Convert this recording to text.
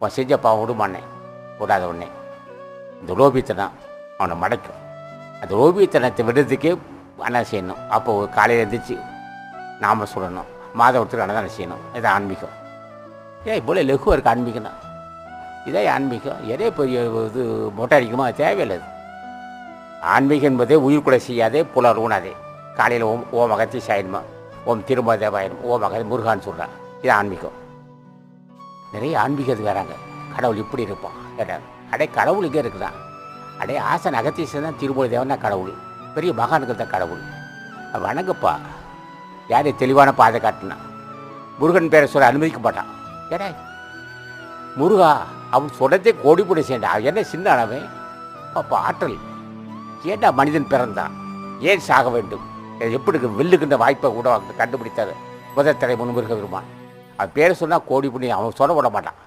அவன் செஞ்ச பாவம் விடுமானேன் விடாத உடனே இந்த லோபித்தனம் அவனை மடக்கும் அந்த லோபித்தனத்தை விடுறதுக்கே அண்ணன் செய்யணும். அப்போ காலையில் எழுந்திரிச்சு நாம சொல்லணும். மாதவத்துக்கு அன்னதானம் செய்யணும். இது ஆன்மீகம். ஏன் இப்போ லெகுவாக இருக்குது ஆன்மீகம்னா. இதே ஆன்மீகம். எதே பெரிய இது மொட்டை அடிக்குமா தேவையில்லை அது. ஆன்மீகம் என்பதே உயிர் கூட செய்யாதே புலர் ஊனாதே. காலையில் ஓம் ஓம் அகத்தி சாயணுமா ஓம் திரும்ப தேவாயிரம் ஓம் அகத்தி முருகான்னு சொல்கிறான் இது ஆன்மீகம். நிறைய ஆன்மீகத்து வராங்க கடவுள் இப்படி இருப்பான். கேட்டாங்க அடே கடவுள் இங்கே இருக்குதான் அடே ஆசன் அகத்தீசன் தான் திருமூல தேவன் கடவுள். பெரிய மகான்கள் தான் கடவுள். வணங்கப்பா. யாரை தெளிவான பாதை காட்டினா முருகன் பேரை சொல்ல அனுமதிக்க மாட்டான். ஏடா முருகா அவன் சொல்றதே கோடிப்படி செய்யண்டா அவன் என்ன சின்ன அளவே அப்போ ஆற்றல். ஏண்டா மனிதன் பிறந்தான்? ஏன் சாக வேண்டும்? எப்படி இருக்கு? இந்த வாய்ப்பை கூட கண்டுபிடித்தார் முதல் தலை முன்முருக பெருமான். அவன் பேரை சொன்னால் கோடி பண்ணி அவன் சொல்ல விட மாட்டான்.